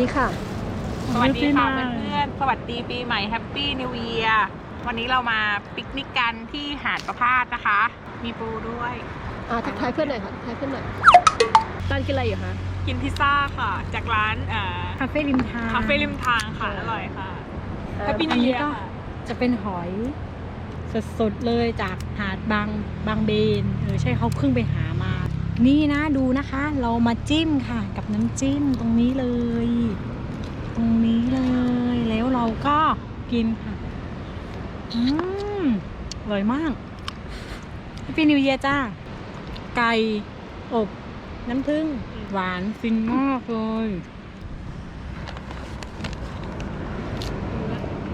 วัสดีค่ะ สวัสดีค่ะปีใหม่เพื่อนๆ สวัสดีปีใหม่แฮปปี้นิว e ย r วันนี้เรามาปิกนิกกันที่หาดประพาสนะคะ มีปูด้วย อ่าทักทายเพื่อนหน่อยค่ะทักทายเพื่อนหน่อยตานกินอะไรอยู่คะ กินพิซซ่าค่ะ จากร้านเอ่อคาเฟ่ริมทางคาเฟ่ริมทางค่ะ อร่อยค่ะเอ่อแฮปปี้อันินวนี้เ e ยก็ค่ะจะเป็นหอยสดๆเลยจากหาดบางบางเบนเออใช่เขาเพิ่งไปหามา นี่นะดูนะคะ เรามาจิ้มค่ะ กับน้ำจิ้มตรงนี้เลย ตรงนี้เลย แล้วเราก็กินค่ะ อืมอร่อยมากพี่นิวเยียจ้า ไก่ อบ น้ำผึ้งหวานฟินมากเลย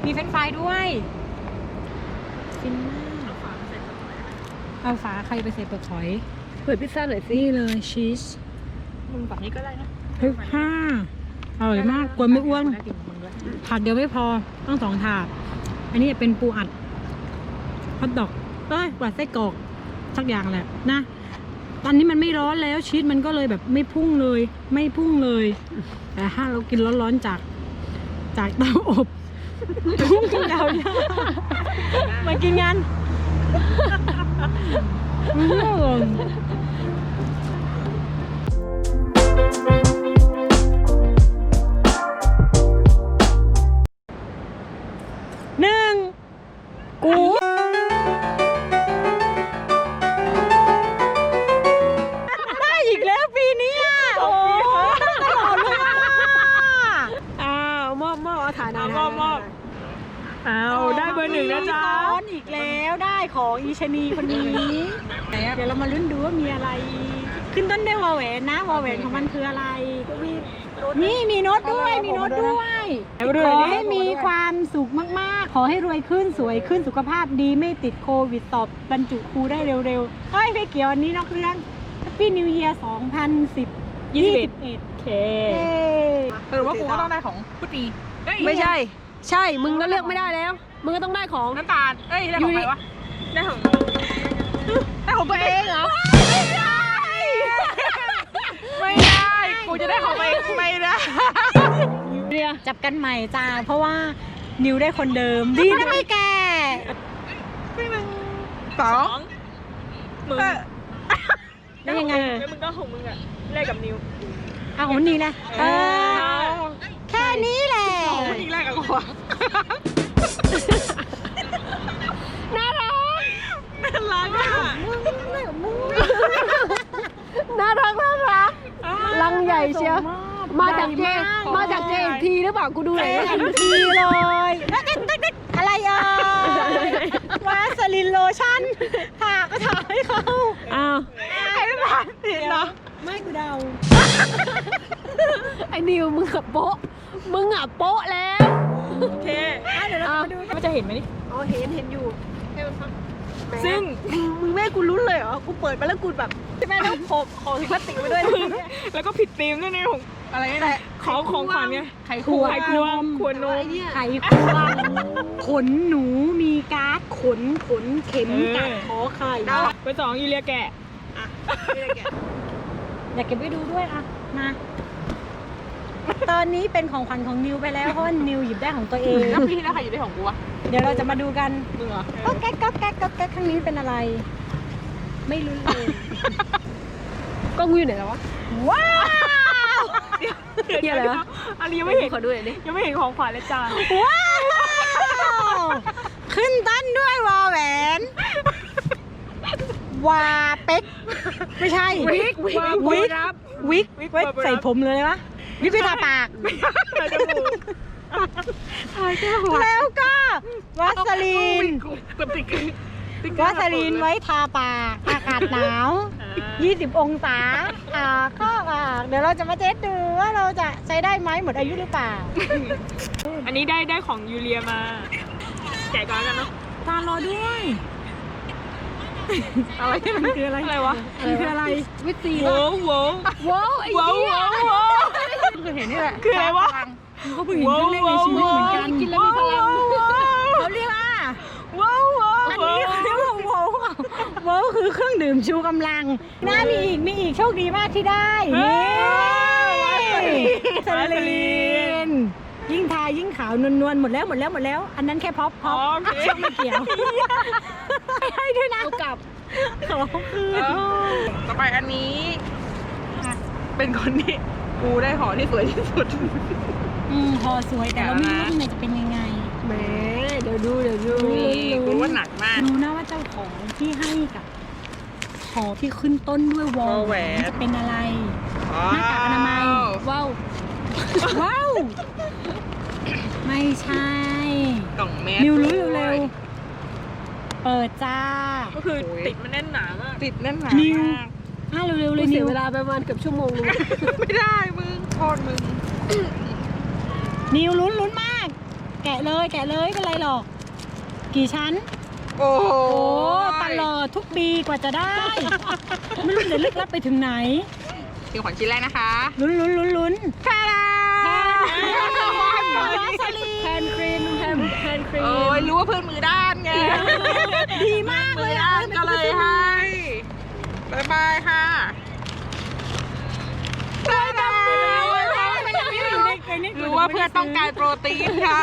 มีเฟรนฟรายด้วยฟินมาก เอาฝาใครไปใส่เปลือกหอย เปิดพิซซ่าหน่อยสินี่เลยชีสมึงฝั่งนี้ก็ได้นะเฮ้ยห้าอร่อยมากกลัวไม่อ้วนได้กินมึงด้วยถาดเดียวไม่พอต้องสองถาด อันนี้เป็นปูอัดฮอทดอกเอ้ยกว่าไส้กรอกสักอย่างแหละนะ ตอนนี้มันไม่ร้อนแล้วชีสมันก็เลยแบบไม่พุ่งเลย ไม่พุ่งเลย แต่ถ้าเรากินร้อนๆจากจากเตาอบพุ่งยาวๆมากินกันอืม หนึ่งกูได้อีกแล้วปีนี้อะโอ้ได้ตลอดเลยอะอ้าวมอบมอบเอาถ่ายหน่อยมอบมอบ เอาได้เบอร์หนึ่งนะจ๊ะซ้อนอีก แล้วได้ของอีชะนีคนนี้ เดี๋ยวเรามาลุ้นดูว่ามีอะไร ขึ้นต้นด้วยวอแหวนนะวอแหวนของมันคืออะไร นี่มีโน้ตด้วยมีโน้ตด้วยขอให้มีความสุขมากๆ ขอให้รวยขึ้นสวยขึ้นสุขภาพดีไม่ติดโควิดสอบบรรจุครูได้เร็วๆเฮ้ยไม่เกี่ยวอันนี้นอกเรื่อง Happy New Year 2010 21โอเคสรุปว่ากูก็ต้องได้ของพุตีเอ้ยไม่ใช่ ใช่ มึงก็เลือกไม่ได้แล้ว มึงก็ต้องได้ของ น้ำตาล เอ้ย ได้ของใครวะ ได้ของได้ของตัวเองเหรอ ไม่ได้ ไม่ได้ กูจะได้ของตัวเองไม่ได้จับกันใหม่จ้า เพราะว่านิวได้คนเดิม ดีนะไม่แก่สองมึงแล้วยังไงแล้วมึงก็ของมึงอะแลกกับนิวเอาของนี่แหละเออแค่นี้แหละของมึงอีกแลกกับกูอะ น่ารัก น่ารักอะน่ารักน่ารักลังใหญ่เชียวมาจากเจมาจากเจทีหรือเปล่ากูดูหน่อยเต็แล้วกันมทีเลยอะไรอะวาสลินโลชั่นทาก็ทาให้เขาอ้าวให้ผ่านผิดเนาะไม่กูเดาไอ้นิวมึงอะโป๊ะมึงอะโป๊ะแล้ว โอเคเดี๋ยวเรามาดูมันจะเห็นไหมนี่อ๋อเห็นเห็นอยู่ให้มันฟังซึ่งมึงแม่ให้กูลุ้นเลยเหรอ กูเปิดไปแล้วกูแบบแม่ต้องขอบขอพลาสติกไปด้วยนะแล้วก็ผิดธีมด้วยเนี่ยของอะไรเนี่ยของของขวัญไงไข่ควงไข่ควงควรนมไข่ควงขนหนูมีการ์ดขนขนเข็มเออกัดขอไข่เบอร์สองยูเลียแกะอยากเก็บไว้ดูด้วยอะ มา ตอนนี้เป็นของขวัญของนิวไปแล้วเพราะว่านิวหยิบได้ของตัวเอง แล้วปีที่แล้วใครอยู่ในของกูวะเดี๋ยวเราจะมาดูกันมึงเหรอก็แก๊กก็แก๊กก็แก๊กครั้งนี้เป็นอะไร ไม่รู้เลยกล้องกูอยู่ไหนแล้ววะ ว้าว เหี้ยอะไรวะ อันนี้ยังไม่เห็นขอดูหน่อยดิยังไม่เห็นของขวัญเลยจ้าว้าว ขึ้นต้นด้วยวอแหวนวาเป็กไม่ใช่วิกวิกวิกรับวิกวิกไว้เปิดใส่รับผมเลยนะ วิกไปทาปากใส่จมูกแล้วก็วัสลีนกับติ๊กติ๊กวัสลีนไว้ทาปากอากาศหนาว 20 องศาอ่าก็อ่าเดี๋ยวเราจะมาเทสดูว่าเราจะใช้ได้ไหมหมดอายุหรือเปล่า อันนี้ได้ได้ของยูเลียมาแกะก่อนกันเนาะตารอด้วย อะไรมันคืออะไร อะไรวะมันคืออะไรวิตซีโว้วโว้วว้าวไอ้โว้วเหี้ย โว้วโว้วคือเห็นนี่แหละคืออะไรวะเขาเพิ่งเห็นครั้งแรกในชีวิตเหมือนกันกินแล้วมีพลังเขาเรียกว่าว้าวว้าวอันนี้เขาเรียกว่าโวลค่ะโวลคือเครื่องดื่มชูกำลังน่ามีอีกมีอีกโชคดีมากที่ได้นี่วาสลีนยิ่งทายิ่งขาวนวลๆหมดแล้วหมดแล้วหมดแล้ว อันนั้นแค่พ็อปพ็อปโอเคเชือกไม่เกี่ยวไม่ให้ด้วยนะเอากลับขอคืนต่อไปอันนี้ เป็นคนที่ กูได้หอที่สวยที่สุด อืมพอสวยแต่เราไม่รู้ว่าข้างในจะเป็นยังไง แหมเดี๋ยวดูเดี๋ยวดูนี่กูว่าหนักมาก รู้นะว่าเจ้าของที่ให้กับของที่ขึ้นต้นด้วยวอวลอลแหวน จะเป็นอะไรหน้ากากอนามัยว้าวว้าวไม่ใช่กล่องแมสนิวรู้ด้วยเร็วๆเปิดจ้า ก็คือติดมันแน่นหนามากติดแน่นหนานิวมาก อะเร็วๆเลกูยเสีนิยวเวลาไปประมาณเกือบชั่วโมงนึง ไม่ได้มึงโทษมึง นิวลุ้นลุ้นมาก แกะเลยแกะเลยไม่เป็นไรหรอก กี่ชั้น โอ้โหโอ้ตลอดทุกปีกว่าจะได้ ไม่รู้จะลึกลับไปถึงไหนคือขวัญชิ้นแรกนะคะลุ้นลุ้นลุ้นลุ้นทาดาวาสลีแฮนด์ครีมแฮนด์แฮนด์ครีมโอ้ยรู้ว่าเพื่อนมือด้านไงดีมากเลมืยออะด้านก็เลยให้บายบายค่ะทาดารู้ ว่าเพื่อนต้องการโปรตีนค่ะ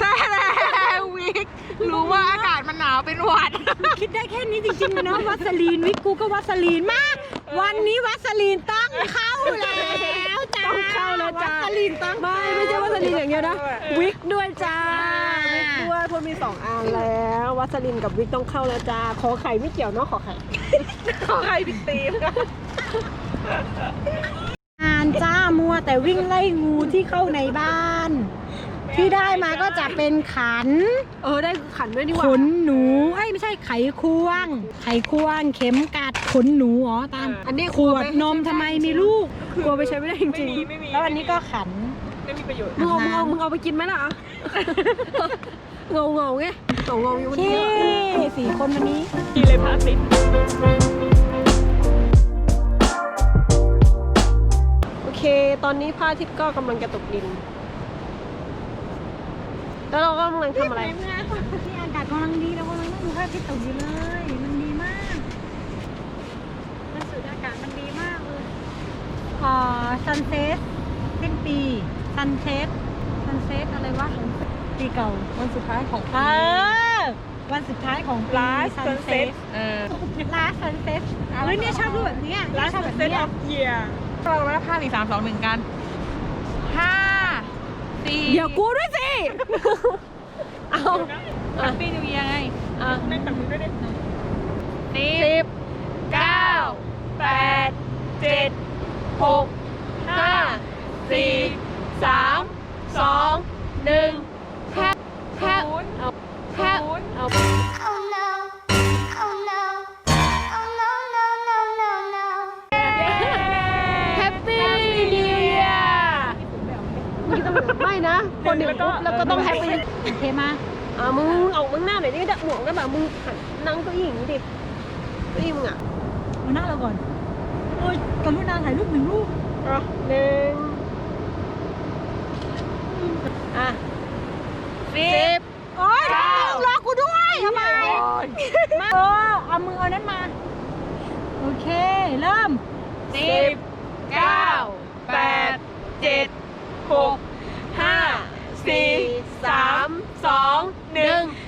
ทาดาวิกรู้ว่าอากาศมันหนาวเป็นหวัด คิดได้แค่นี้จริงๆนะวัสลีนวิกกูก็วัสลีนมากวันนี้วัสลีนต้องเข้าแล้วจ้าต้องเข้าแล้วจ้าวัสลีนต้องไม่ไม่ใช่วัสลินอย่างเดียวนะวิกด้วยจ้าวิกด้วยเพราะมีสองอันแล้ว วัสลินกับวิกต้องเข้าแล้วจ้าขอไข่ไม่เกี่ยวเนาะขอไข่ขอให้พี่ตีมงาน จ้ามัวแต่วิ่งไล่งูที่เข้าในบ้าน ที่ได้มาก็จะเป็นขัน เออได้ขันด้วยนี่หขว่า นหนูเอ้ยไม่ใช่ไขควง ไขควงเข็มกัดขนหนูอ๋อตามอันนี้ขวดนมทำไมมีลูกกลัวไปใช้ไม่ได้จไม่ริงมีไม่มีแล้วอันนี้ก็ขัน ไม่มีประโยชน์ๆมึงเอามึงเอามึงเอาไปกินไหมล่ะเงาเงาๆไงเงาเงาๆอยู่บนเย้นี้สี่คนวันนี้ กินเลยพระอาทิ ตย์โอเคตอนนี้พระอาทิตย์ก็กำลังจะตกดิน แล้วเราก็กำลังทำอะไร ที่อากาศกำลังดีเรากำลังนั่งดูพระอาทิตย์ตกอยู่เลย มันดีมากมันสุดอากาศมันดีมากเลยอ่าซันเซ็ตสิ้นปีซันเซ็ตซันเซ็ตอะไรวะปีเก่าวันสุดท้ายของเออวันสุดท้ายของปี Last Sunset เออ ลาซันเซ็ตเฮ้ยเนี่ยชอบรูปแบบเนี้ยเนี่ย Last ชอบแบบ Sunset เนี้ย of Year เรามาห้าสี่สามสองหนึ่งกันห้าสี่เดี๋ยวกูด้วยสิ เอาแฮปปี้นิวเยียไงอะไม่แต่มึงด้วยดิสิสิบบเก้าแปดเจ็ดหกห้าสี่สามสองหนึ่งแค่แค่ศูนย์เอาแค่ ไม่นะ คนหนึ่งปุ๊บแล้วก็ต้องแฮปปี้โอเคมาอะมึงเอามึงหน้าหน่อยนี่ก็จะหมวกได้แบบมึงหันนั่งเก้าอี้อย่างนี้ดิเก้าอี้มึงอะเอาหน้าเราก่อนโอ้ยกรุณาถ่ายรูปหนึ่งรูปอะหนึ่งอะสิบโอ้ยเก้ารอกูด้วยทำไมมาเออเอามือเอานั้นมา โอเค เริ่มสิบเก้าแปดเจ็ดหก 5 4 3 2 1